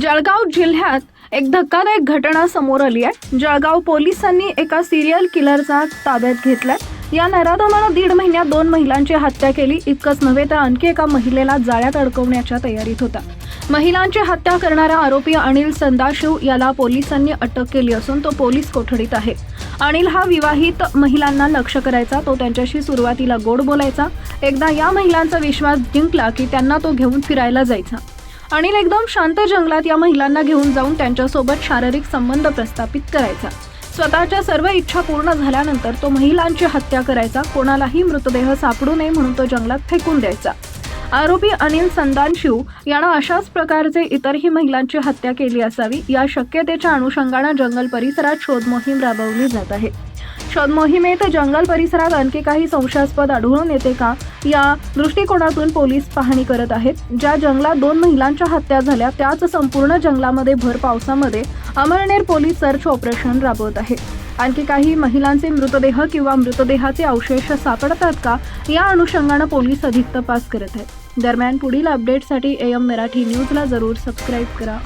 जळगाव जिल्ह्यात एक धक्कादायक घटना समोर आली आहे. जळगाव पोलिसांनी एका सिरियल किलरचा ताब्यात घेतलाय. या नराधमानं दीड महिन्यात दोन महिलांची हत्या केली. इतकंच नव्हे तर आणखी एका महिलेला जाळ्यात अडकवण्याच्या तयारीत होता. महिलांची हत्या करणारा आरोपी अनिल संदाशिव याला पोलिसांनी अटक केली असून तो पोलीस कोठडीत आहे. अनिल हा विवाहित महिलांना लक्ष करायचा तो त्यांच्याशी सुरुवातीला गोड बोलायचा. एकदा या महिलांचा विश्वास जिंकला की त्यांना तो घेऊन फिरायला जायचा. अनिल एकदम शांत जंगलात या महिलांना घेऊन जाऊन त्यांच्यासोबत शारीरिक संबंध प्रस्थापित करायचा. स्वतःच्या सर्व इच्छा पूर्ण झाल्यानंतर तो महिलांची हत्या करायचा. कोणालाही मृतदेह सापडू नये म्हणून तो जंगलात फेकून द्यायचा. आरोपी अनिल संदानशिव यानं अशाच प्रकारचे इतरही महिलांची हत्या केली असावी. या शक्यतेच्या अनुषंगानं जंगल परिसरात शोध मोहीम राबवली जात आहे. शोध मोहिमेत जंगल परिसरात आणखी काही संशयास्पद आढळून येते का? या दृष्टिकोनातून पोलीस पाहणी करत आहेत. ज्या जंगलात दोन महिलांच्या हत्या झाल्या त्याच संपूर्ण जंगलामध्ये भर पावसामध्ये अमळनेर पोलीस सर्च ऑपरेशन राबवत आहे. आणखी काही महिलांचे मृतदेह किंवा मृतदेहाचे अवशेष सापडतात का? या अनुषंगानं पोलीस अधिक तपास करत आहेत. दरम्यान पुढील अपडेटसाठी एम मराठी न्यूजला जरूर सबस्क्राईब करा.